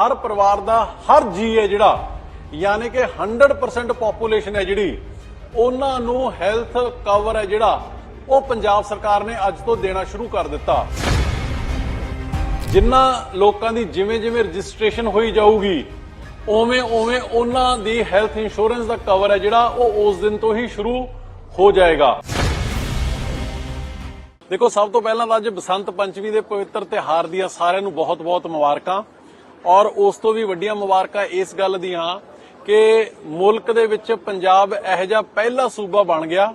ਹਰ ਪਰਿਵਾਰ ਦਾ, ਹਰ ਜੀ ਹੈ ਜਿਹੜਾ, ਯਾਨੀ ਕਿ 100% ਪੋਪੂਲੇਸ਼ਨ ਹੈ ਜਿਹੜੀ, ਉਹਨਾਂ ਨੂੰ ਹੈਲਥ ਕਵਰ ਹੈ ਜਿਹੜਾ, ਉਹ ਪੰਜਾਬ ਸਰਕਾਰ ਨੇ ਅੱਜ ਤੋਂ ਦੇਣਾ ਸ਼ੁਰੂ ਕਰ ਦਿੱਤਾ। ਜਿਨ੍ਹਾਂ ਲੋਕਾਂ ਦੀ ਜਿਵੇਂ ਜਿਵੇਂ ਰਜਿਸਟ੍ਰੇਸ਼ਨ ਹੋਈ ਜਾਊਗੀ ਉਵੇਂ ਉਵੇਂ ਉਹਨਾਂ ਦੀ ਹੈਲਥ ਇੰਸ਼ੋਰੈਂਸ ਦਾ ਕਵਰ ਹੈ ਜਿਹੜਾ, ਉਹ ਉਸ ਦਿਨ ਤੋਂ ਹੀ ਸ਼ੁਰੂ ਹੋ ਜਾਏਗਾ। ਦੇਖੋ, ਸਭ ਤੋਂ ਪਹਿਲਾਂ ਤਾਂ ਅੱਜ ਬਸੰਤ ਪੰਚਮੀ ਦੇ ਪਵਿੱਤਰ ਤਿਹਾਰ ਦੀਆਂ ਸਾਰਿਆਂ ਨੂੰ ਬਹੁਤ-ਬਹੁਤ ਮੁਬਾਰਕਾਂ। ਔਰ ਉਸ ਤੋਂ ਵੀ ਵੱਡੀਆਂ ਮੁਬਾਰਕਾਂ ਇਸ ਗੱਲ ਦੀਆਂ ਕਿ ਮੁਲਕ ਦੇ ਵਿੱਚ ਪੰਜਾਬ ਇਹੋ ਜਿਹਾ ਪਹਿਲਾ ਸੂਬਾ ਬਣ ਗਿਆ,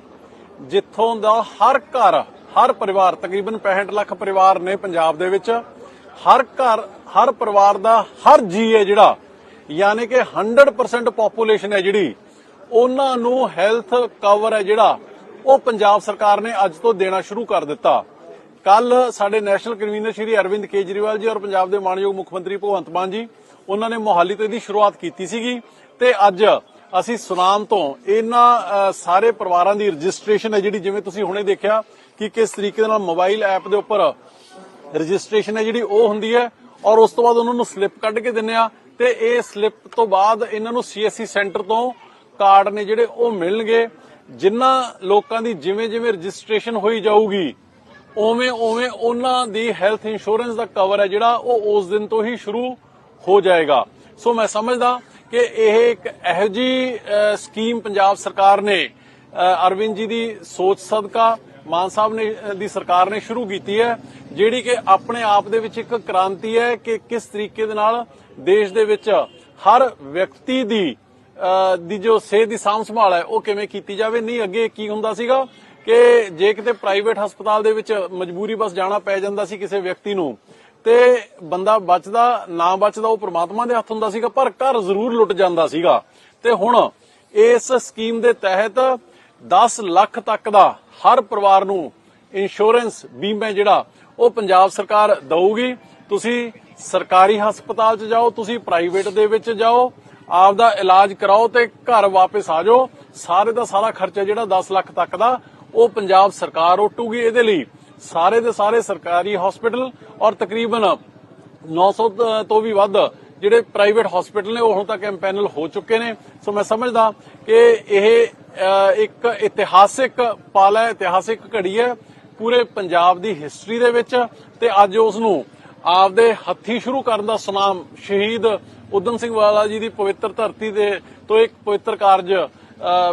ਜਿੱਥੋਂ ਦਾ ਹਰ ਘਰ, ਹਰ ਪਰਿਵਾਰ, ਤਕਰੀਬਨ 65 ਲੱਖ ਪਰਿਵਾਰ ਨੇ ਪੰਜਾਬ ਦੇ ਵਿੱਚ, ਹਰ ਘਰ, ਹਰ ਪਰਿਵਾਰ ਦਾ ਹਰ ਜੀ ਹੈ ਜਿਹੜਾ, ਯਾਨੀ ਕਿ 100% ਪੋਪੂਲੇਸ਼ਨ ਹੈ ਜਿਹੜੀ, ਉਹਨਾਂ ਨੂੰ ਹੈਲਥ ਕਵਰ ਹੈ ਜਿਹੜਾ, ਉਹ ਪੰਜਾਬ ਸਰਕਾਰ ਨੇ ਅੱਜ ਤੋਂ ਦੇਣਾ ਸ਼ੁਰੂ ਕਰ ਦਿੱਤਾ। ਕੱਲ ਸਾਡੇ ਨੈਸ਼ਨਲ ਕਨਵੀਨਰ ਸ਼੍ਰੀ ਅਰਵਿੰਦ ਕੇਜਰੀਵਾਲ ਜੀ ਔਰ ਪੰਜਾਬ ਦੇ ਮਾਨਯੋਗ ਮੁੱਖ ਮੰਤਰੀ ਭਗਵੰਤ ਮਾਨ ਜੀ, ਉਹਨਾਂ ਨੇ ਮੋਹਾਲੀ ਤੋਂ ਇਹਦੀ ਸ਼ੁਰੂਆਤ ਕੀਤੀ ਸੀਗੀ ਤੇ ਅੱਜ ਅਸੀਂ ਸੁਨਾਮ ਤੋਂ ਇਹਨਾਂ ਸਾਰੇ ਪਰਿਵਾਰਾਂ ਦੀ ਰਜਿਸਟ੍ਰੇਸ਼ਨ ਹੈ ਜਿਹੜੀ ਜਿਵੇਂ ਤੁਸੀਂ ਹੁਣੇ ਦੇਖਿਆ ਕਿ ਕਿਸ ਤਰੀਕੇ ਨਾਲ ਮੋਬਾਈਲ ਐਪ ਦੇ ਉੱਪਰ ਰਜਿਸਟ੍ਰੇਸ਼ਨ ਹੈ ਜਿਹੜੀ ਉਹ ਹੁੰਦੀ ਹੈ ਔਰ ਉਸ ਤੋਂ ਬਾਅਦ ਉਹਨਾਂ ਨੂੰ ਸਲਿੱਪ ਕੱਢ ਕੇ ਦਿੰਨੇ ਆ ਤੇ ਇਹ ਸਲਿੱਪ ਤੋਂ ਬਾਅਦ ਇਹਨਾਂ ਨੂੰ ਸੀਐਸਸੀ ਸੈਂਟਰ ਤੋਂ ਕਾਰਡ ਨੇ ਜਿਹੜੇ ਉਹ ਮਿਲਣਗੇ ਜਿਨ੍ਹਾਂ ਲੋਕਾਂ ਦੀ ਜਿਵੇਂ ਜਿਵੇਂ ਰਜਿਸਟ੍ਰੇਸ਼ਨ ਹੋਈ ਜਾਊਗੀ ਉਵੇਂ ਉਵੇਂ ਉਹਨਾਂ ਦੀ ਹੈਲਥ ਇੰਸ਼ੋਰੈਂਸ ਦਾ ਕਵਰ ਹੈ ਜਿਹੜਾ ਉਹ ਉਸ ਦਿਨ ਤੋਂ ਹੀ ਸ਼ੁਰੂ ਹੋ ਜਾਏਗਾ। ਸੋ ਮੈਂ ਸਮਝਦਾ ਕਿ ਇਹ ਇੱਕ ਇਹੋ ਜੀ ਸਕੀਮ ਪੰਜਾਬ ਸਰਕਾਰ ਨੇ ਅਰਵਿੰਦ ਜੀ ਦੀ ਸੋਚ ਸਦਕਾ, ਮਾਨ ਸਾਹਿਬ ਨੇ ਦੀ ਸਰਕਾਰ ਨੇ ਸ਼ੁਰੂ ਕੀਤੀ ਹੈ, ਜਿਹੜੀ ਕਿ ਆਪਣੇ ਆਪ ਦੇ ਵਿੱਚ ਇੱਕ ਕ੍ਰਾਂਤੀ ਹੈ ਕਿ ਕਿਸ ਤਰੀਕੇ ਦੇ ਨਾਲ ਦੇਸ਼ ਦੇ ਵਿੱਚ ਹਰ ਵਿਅਕਤੀ ਦੀ ਦੀ ਜੋ ਸਿਹਤ ਦੀ ਸਾਂਭ ਸੰਭਾਲ ਹੈ, ਉਹ ਕਿਵੇਂ ਕੀਤੀ ਜਾਵੇ, ਨਹੀਂ ਅੱਗੇ ਕੀ ਹੁੰਦਾ ਸੀਗਾ ਕਿ ਜੇ ਕਿਤੇ ਪ੍ਰਾਈਵੇਟ ਹਸਪਤਾਲ ਦੇ ਵਿੱਚ ਮਜਬੂਰੀ ਬਸ ਜਾਣਾ ਪੈ ਜਾਂਦਾ ਸੀ ਕਿਸੇ ਵਿਅਕਤੀ ਨੂੰ, ਤੇ ਬੰਦਾ ਬਚਦਾ, ਨਾ ਬਚਦਾ, ਉਹ ਪ੍ਰਮਾਤਮਾ ਦੇ ਹੱਥ ਹੁੰਦਾ ਸੀਗਾ, ਪਰ ਘਰ ਜ਼ਰੂਰ ਲੁੱਟ ਜਾਂਦਾ ਸੀਗਾ। ਤੇ ਹੁਣ ਇਸ ਸਕੀਮ ਦੇ ਤਹਿਤ 10 ਲੱਖ ਤੱਕ ਦਾ ਹਰ ਪਰਿਵਾਰ ਨੂੰ ਇੰਸ਼ੋਰੈਂਸ ਬੀਮਾ ਜਿਹੜਾ, ਉਹ ਪੰਜਾਬ ਸਰਕਾਰ ਦਊਗੀ। ਤੁਸੀਂ ਸਰਕਾਰੀ ਹਸਪਤਾਲ 'ਚ ਜਾਓ, ਤੁਸੀਂ ਪ੍ਰਾਈਵੇਟ ਦੇ ਵਿੱਚ ਜਾਓ ਆਪ ਦਾ ਇਲਾਜ ਕਰਾਓ ਤੇ ਘਰ ਵਾਪਸ ਆ ਜਾਓ। ਸਾਰੇ ਦਾ ਸਾਰਾ ਖਰਚਾ ਜਿਹੜਾ 10 ਲੱਖ ਤੱਕ ਦਾ ਉਹ ਪੰਜਾਬ ਸਰਕਾਰ ਉਟੂਗੀ ਇਹਦੇ ਲਈ। ਸਾਰੇ ਦੇ ਸਾਰੇ ਸਰਕਾਰੀ ਹਸਪੀਟਲ ਔਰ ਤਕਰੀਬਨ 900 ਤ- ਤੋਂ ਵੀ ਵੱਧ ਜਿਹੜੇ ਪ੍ਰਾਈਵੇਟ ਹਸਪੀਟਲ ਨੇ ਉਹ ਹੁਣ ਤੱਕ ਐਮਪੈਨਲ ਹੋ ਚੁੱਕੇ ਨੇ। ਸੋ ਮੈਂ ਸਮਝਦਾ ਕਿ ਇਹ ਅ, ਇੱਕ ਇਤਿਹਾਸਿਕ ਪਲ ਹੈ ਇਤਿਹਾਸਿਕ ਘੜੀ ਹੈ ਪੂਰੇ ਪੰਜਾਬ ਦੀ ਹਿਸਟਰੀ ਦੇ ਵਿੱਚ ਤੇ ਅੱਜ ਉਸ ਨੂੰ ਆਪਦੇ ਹੱਥੀ ਸ਼ੁਰੂ ਕਰਨ ਦਾ ਸੁਨਾਮ ਸ਼ਹੀਦ ਉਦਮ ਸਿੰਘ ਵਾਲਾ ਜੀ ਦੀ ਪਵਿੱਤਰ ਧਰਤੀ ਦੇ ਤੋਂ ਇੱਕ ਪਵਿੱਤਰ ਕਾਰਜ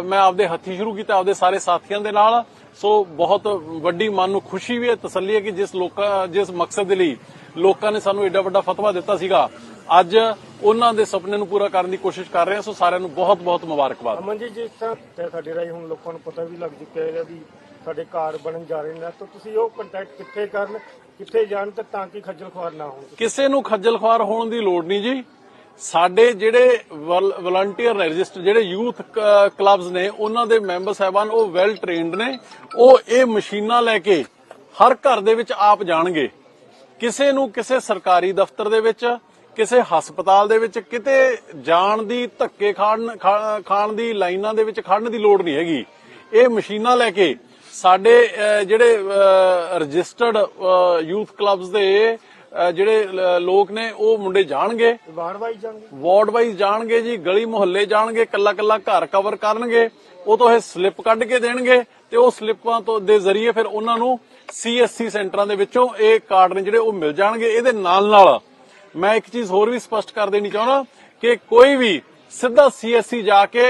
ਮੈਂ ਆਪਦੇ ਹੱਥੀ ਸ਼ੁਰੂ ਕੀਤਾ ਆਪਦੇ ਸਾਰੇ ਸਾਥੀਆਂ ਦੇ ਨਾਲ। ਸੋ ਬਹੁਤ ਵੱਡੀ ਮਨ ਨੂੰ ਖੁਸ਼ੀ ਵੀ ਹੈ ਤਸੱਲੀ ਹੈ ਕਿ ਜਿਸ ਲੋਕਾਂ ਜਿਸ ਮਕਸਦ ਦੇ ਲਈ ਲੋਕਾਂ ਨੇ ਸਾਨੂੰ ਐਡਾ ਵੱਡਾ ਫਤਵਾ ਦਿੱਤਾ ਸੀਗਾ ਅੱਜ ਉਹਨਾਂ ਦੇ ਸੁਪਨੇ ਨੂੰ ਪੂਰਾ ਕਰਨ ਦੀ ਕੋਸ਼ਿਸ਼ ਕਰ ਰਹੇ ਹਾਂ। ਸੋ ਸਾਰਿਆਂ ਨੂੰ ਬਹੁਤ ਬਹੁਤ ਮੁਬਾਰਕਬਾਦ। ਅਮਨ ਜੀ ਜਿਸ ਤਰ੍ਹਾਂ ਸਾਡੇ ਰਾਹੀਂ ਹੁਣ ਲੋਕਾਂ ਨੂੰ ਪਤਾ ਵੀ ਲੱਗ ਚੁੱਕਿਆ ਹੈ ਵੀ ਸਾਡੇ ਘਰ ਬਣਨ ਜਾ ਰਹੇ ਨੇ। ਤਾਂ ਤੁਸੀਂ ਉਹ ਕੰਟੈਕਟ ਕਿੱਥੇ ਕਰਨ ਕਿੱਥੇ ਜਾਣ ਤੇ ਤਾਂ ਕਿ ਖੱਜਲ ਖੁਆਰ ਨਾ ਹੋਣ। ਕਿਸੇ ਨੂੰ ਖੱਜਲ ਖੁਆਰ ਹੋਣ ਦੀ ਲੋੜ ਨਹੀਂ ਜੀ। ਸਾਡੇ ਜਿਹੜੇ ਵਲੰਟੀਅਰ ਨੇ ਰਜਿਸਟਰ ਜਿਹੜੇ ਯੂਥ ਕਲੱਬਸ ਨੇ, ਉਹਨਾਂ ਦੇ ਮੈਂਬਰ ਸਾਹਿਬਾਨ ਉਹ ਵੈਲ ਟ੍ਰੇਨਡ ਨੇ। ਉਹ ਇਹ ਮਸ਼ੀਨਾਂ ਲੈ ਕੇ ਹਰ ਘਰ ਦੇ ਵਿੱਚ ਆਪ ਜਾਣਗੇ। ਕਿਸੇ ਨੂੰ ਕਿਸੇ ਸਰਕਾਰੀ ਦਫ਼ਤਰ ਦੇ ਵਿੱਚ, ਕਿਸੇ ਹਸਪਤਾਲ ਦੇ ਵਿੱਚ, ਕਿਤੇ ਜਾਣ ਦੀ, ਧੱਕੇ ਖਾਣ ਖਾਣ ਦੀ ਲਾਈਨਾਂ ਦੇ ਵਿੱਚ ਖੜਨ ਦੀ ਲੋੜ ਨਹੀਂ ਹੈਗੀ। ਇਹ ਮਸ਼ੀਨਾਂ ਲੈ ਕੇ ਸਾਡੇ ਜਿਹੜੇ ਰਜਿਸਟਰਡ ਯੂਥ ਕਲੱਬਸ ਦੇ ਜਿਹੜੇ ਲੋਕ ਨੇ ਉਹ ਮੁੰਡੇ ਜਾਣਗੇ। ਵਾਰ ਵਾਈ ਜਾਂਗੇ ਵਾਰਡ ਵਾਈਜ਼ ਜਾਣਗੇ ਜੀ ਗਲੀ ਮੁਹੱਲੇ ਜਾਣਗੇ ਕੱਲਾ ਕੱਲਾ ਘਰ ਕਵਰ ਕਰਨਗੇ। ਉਹ ਤੋਂ ਇਹ ਸਲਿੱਪ ਕੱਢ ਕੇ ਦੇਣਗੇ ਤੇ ਉਹ ਸਲਿੱਪਾਂ ਤੋਂ ਦੇ ਜ਼ਰੀਏ ਫਿਰ ਉਹਨਾਂ ਨੂੰ ਸੀਐਸਸੀ ਸੈਂਟਰਾਂ ਦੇ ਵਿੱਚੋਂ ਇਹ ਕਾਰਡ ਨੇ ਜਿਹੜੇ ਉਹ ਮਿਲ ਜਾਣਗੇ। ਇਹਦੇ ਨਾਲ ਨਾਲ ਮੈਂ ਇੱਕ ਚੀਜ਼ ਹੋਰ ਵੀ ਸਪਸ਼ਟ ਕਰ ਦੇਣੀ ਚਾਹੁੰਦਾ ਕਿ ਕੋਈ ਵੀ ਸਿੱਧਾ ਸੀਐਸਸੀ ਜਾ ਕੇ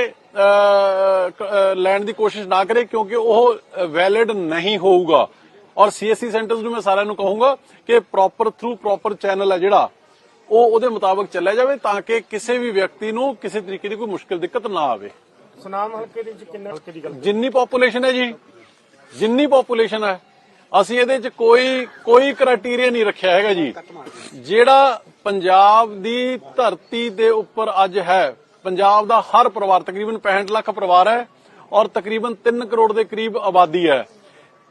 ਲੈਣ ਦੀ ਕੋਸ਼ਿਸ਼ ਨਾ ਕਰੇ ਕਿਉਂਕਿ ਉਹ ਵੈਲਿਡ ਨਹੀਂ ਹੋਊਗਾ। ਔਰ ਸੀਐਸਸੀ ਸੈਂਟਰਸ ਨੂੰ ਮੈਂ ਸਾਰਿਆਂ ਨੂੰ ਕਹੂੰਗਾ ਕਿ ਪ੍ਰੋਪਰ ਥਰੂ ਪ੍ਰੋਪਰ ਚੈਨਲ ਹੈ ਜਿਹੜਾ ਉਹ ਉਹਦੇ ਮੁਤਾਬਕ ਚੱਲਿਆ ਜਾਵੇ ਤਾਂ ਕਿ ਕਿਸੇ ਵੀ ਵਿਅਕਤੀ ਨੂੰ ਕਿਸੇ ਤਰੀਕੇ ਦੀ ਕੋਈ ਮੁਸ਼ਕਲ ਦਿੱਕਤ ਨਾ ਆਵੇ। ਸੁਨਾਮ ਹਲਕੇ ਦੇ ਵਿੱਚ ਕਿੰਨੇ ਹਲਕੇ ਦੀ ਗੱਲ ਜਿੰਨੀ ਪੋਪੂਲੇਸ਼ਨ ਹੈ ਜੀ ਜਿੰਨੀ ਪੋਪੂਲੇਸ਼ਨ ਹੈ ਅਸੀਂ ਇਹਦੇ ਵਿੱਚ ਕੋਈ ਕੋਈ ਕ੍ਰਾਈਟੇਰੀਆ ਨਹੀਂ ਰੱਖਿਆ ਹੈਗਾ ਜੀ। ਜਿਹੜਾ ਪੰਜਾਬ ਦੀ ਧਰਤੀ ਦੇ ਉੱਪਰ ਅੱਜ ਹੈ ਪੰਜਾਬ ਦਾ ਹਰ ਪਰਿਵਾਰ ਤਕਰੀਬਨ 65 ਲੱਖ ਪਰਿਵਾਰ ਹੈ ਔਰ ਤਕਰੀਬਨ 3 ਕਰੋੜ ਦੇ ਕਰੀਬ ਆਬਾਦੀ ਹੈ।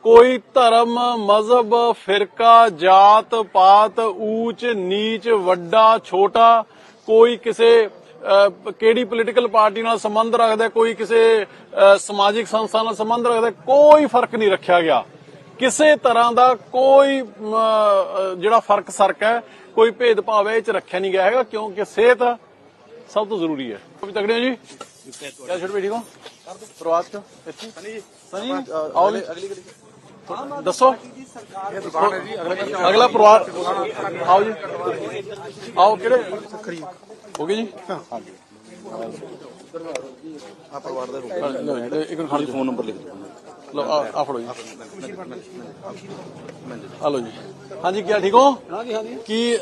ਕੋਈ ਧਰਮ ਮਜ਼ਹਬ ਫਿਰਕਾ ਜਾਤ ਪਾਤ ਊਚ ਨੀਚ ਵੱਡਾ ਛੋਟਾ ਕੋਈ ਕਿਸੇ ਕਿਹੜੀ ਪੋਲੀਟੀਕਲ ਪਾਰਟੀ ਨਾਲ ਸੰਬੰਧ ਰੱਖਦਾ ਕੋਈ ਕਿਸੇ ਸਮਾਜਿਕ ਸੰਸਥਾ ਨਾਲ ਸੰਬੰਧ ਰੱਖਦਾ ਕੋਈ ਫ਼ਰਕ ਨਹੀਂ ਰੱਖਿਆ ਗਿਆ। ਕਿਸੇ ਤਰ੍ਹਾਂ ਦਾ ਕੋਈ ਜਿਹੜਾ ਫ਼ਰਕ ਸਰਕ ਹੈ ਕੋਈ ਭੇਦਭਾਵ ਹੈ ਇਹ ਚ ਰੱਖਿਆ ਨਹੀਂ ਗਿਆ ਹੈਗਾ ਕਿਉਂਕਿ ਸਿਹਤ ਸਭ ਤੋਂ ਜ਼ਰੂਰੀ ਹੈ। ਵੀ ਤਗੜੇ ਹੋ ਜੀ? ਕਿਆ ਛੋਟੇ ਬੇਟੀ ਕੋ ਪਰਿਵਾਰ ਚ ਇੱਥੇ? ਸਨੀ ਜੀ। ਜੀ? ਅਗਲੀ ਗਲੀ ਦੱਸੋ। ਅਗਲਾ ਪਰਿਵਾਰ ਆਓ ਜੀ। ਆਓ ਕਿਹੜੇ? ਹੋ ਗਏ ਜੀ? ਆ ਪਰਿਵਾਰ ਦਾ ਤੇ ਇੱਕ ਮਿੰਟ। ਖੜ੍ਹ ਜਾਓ। ਫੋਨ ਨੰਬਰ ਲਿਖ ਦਿਓ ਲਓ ਆ ਫੜੋ ਜੀ। ਜੀ ਹਾਂਜੀ ਕੀ ਠੀਕ ਹੋ? ਹਾਂਜੀ ਹਾਂਜੀ। ਕੀ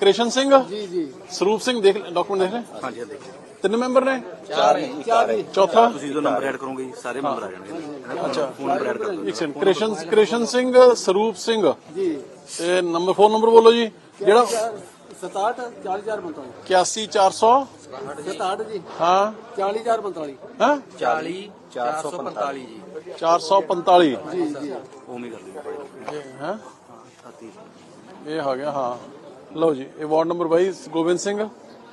ਕ੍ਰਿਸ਼ਨ ਸਿੰਘ? ਜੀ ਜੀ। ਸਰੂਪ ਸਿੰਘ ਦੇਖ ਡਾਕੂਮੈਂਟ ਦੇਖ ਰਹੇ ਹਾਂਜੀ ਦੇਖੋ ਤਿੰਨ ਮੈਂਬਰ ਨੇ? ਚਾਰ ਨੇ। ਚਾਰ ਚੌਥਾ? ਤੁਸੀਂ ਜਦੋਂ ਨੰਬਰ ਐਡ ਕਰੋਗੇ ਜੀ, ਸਾਰੇ ਮੈਂਬਰ ਆ ਜਾਣਗੇ। ਅੱਛਾ। ਇੱਕ ਸੈਕਿੰਡ ਕ੍ਰਿਸ਼ਨ ਕ੍ਰਿਸ਼ਨ ਸਿੰਘ ਸਰੂਪ ਸਿੰਘ। ਜੀ ਤੇ ਨੰਬਰ ਫੋਨ ਨੰਬਰ ਬੋਲੋ ਜੀ। ਜਿਹੜਾ 67 40445 81400 67 ਜੀ। ਹਾਂ। 40445 ਹਾਂ। 40 445 ਜੀ। 445 ਜੀ ਜੀ। ਉਵੇਂ ਕਰ ਦਿਓ ਹੈ। ਇਹ ਆ ਗਿਆ ਹਾਂ। ਲਓ ਜੀ ਇਹ ward number 22 Gobind Singh.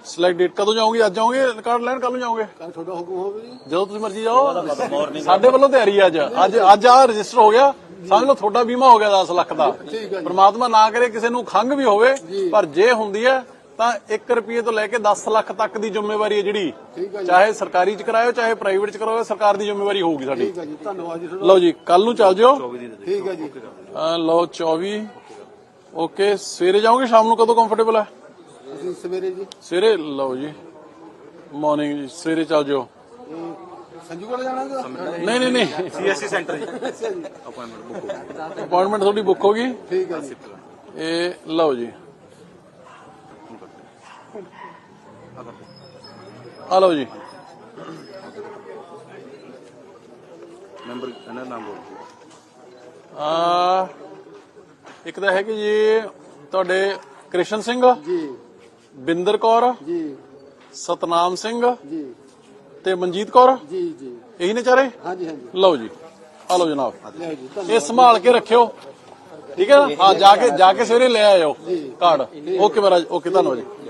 Select date ਕਦੋਂ ਜਾਓਗੇ? ਅੱਜ ਜਾਓਗੇ? ਕਾਰਡ ਲੈਣ ਕੱਲ ਨੂੰ ਜਾਓਗੇ? ਕੱਲ ਤੁਹਾਡਾ ਹੁਕਮ ਹੋਵੇ ਜੀ। ਜਦੋਂ ਤੁਸੀਂ ਮਰਜ਼ੀ ਜਾਓ। ਸਾਡੇ ਵੱਲੋਂ ਤਿਆਰੀ ਹੈ ਅੱਜ। ਅੱਜ ਅੱਜ ਆ ਰਜਿਸਟਰ ਹੋ ਗਿਆ। ਸਮਝ ਲਓ ਤੁਹਾਡਾ ਬੀਮਾ ਹੋ ਗਿਆ 10 ਲੱਖ ਦਾ। ਠੀਕ ਹੈ ਜੀ। ਪ੍ਰਮਾਤਮਾ ਨਾ ਕਰੇ ਕਿਸੇ ਨੂੰ ਖੰਗ ਵੀ ਹੋਵੇ ਪਰ ਜੇ ਹੁੰਦੀ ਹੈ ਤਾਂ 1 ਰੁਪਏ ਤੋਂ ਲੈ ਕੇ 10 ਲੱਖ ਤੱਕ ਦੀ ਜ਼ਿੰਮੇਵਾਰੀ ਹੈ ਜਿਹੜੀ। ਠੀਕ ਹੈ ਜੀ। ਚਾਹੇ ਸਰਕਾਰੀ ਚ ਕਰਾਇਓ ਚਾਹੇ ਪ੍ਰਾਈਵੇਟ ਚ ਕਰਾਇਓ ਸਰਕਾਰ ਦੀ ਜ਼ਿੰਮੇਵਾਰੀ ਹੋਊਗੀ ਸਾਡੀ। ਠੀਕ ਹੈ ਜੀ। ਧੰਨਵਾਦ ਜੀ ਤੁਹਾਡਾ। ਲਓ ਜੀ ਕੱਲ ਨੂੰ ਚੱਲ ਜਿਓ। 24 ਦੀ ਦੇ ਦਿਓ। ਠੀਕ ਹੈ ਜੀ। ਲਓ 24 ਓਕੇ ਸਵੇਰੇ ਜਾਓਗੇ ਸ਼ਾਮ ਨੂੰ ਕਦੋਂ ਕੰਫਰਟੇਬਲ ਹੈ? ਅਸੀਂ ਸਵੇਰੇ ਜੀ? ਸਵੇਰੇ ਲਓ ਜੀ। ਮਾਰਨਿੰਗ ਜੀ ਸਵੇਰੇ ਚੱਲ ਜਿਓ। ਇਹ ਸੰਜੂ ਕੋਲ ਜਾਣਾ ਹੈਗਾ? ਨਹੀਂ ਨਹੀਂ ਨਹੀਂ। ਸੀਐਸਸੀ ਸੈਂਟਰ ਜੀ। ਅਪਾਇੰਟਮੈਂਟ ਬੁੱਕ ਹੋ ਗਈ। ਅਪਾਇੰਟਮੈਂਟ ਤੁਹਾਡੀ ਬੁੱਕ ਹੋ ਗਈ? ਠੀਕ ਹੈ ਜੀ। ਇਹ ਲਓ ਜੀ। ਆ ਲਓ ਜੀ। ਨੰਬਰ ਇਹਨਾਂ ਨਾਮ ਬੋਲ ਆ ਇੱਕ ਤਾਂ ਹੈ ਕਿ ਜੀ ਤੁਹਾਡੇ ਕ੍ਰਿਸ਼ਨ ਸਿੰਘ? ਜੀ। ਬਿੰਦਰ ਕੌਰ ਜੀ। ਸਤਨਾਮ ਸਿੰਘ ਜੀ। ਤੇ ਮਨਜੀਤ ਕੌਰ? ਜੀ ਜੀ। ਇਹੀ ਨੇ ਚਾਰੇ? ਹਾਂਜੀ ਹਾਂਜੀ। ਲਓ ਜੀ ਆ ਲਓ ਜਨਾਬ। ਇਹ ਸੰਭਾਲ ਕੇ ਰੱਖਿਓ। ਠੀਕ ਹੈ ਨਾ? ਹਾਂ ਜਾ ਕੇ ਜਾ ਕੇ ਸਵੇਰੇ ਲੈ ਆਇਓ ਕਾਰਡ। ਓਕੇ ਮਹਾਰਾਜ ਓਕੇ ਧੰਨਵਾਦ ਜੀ।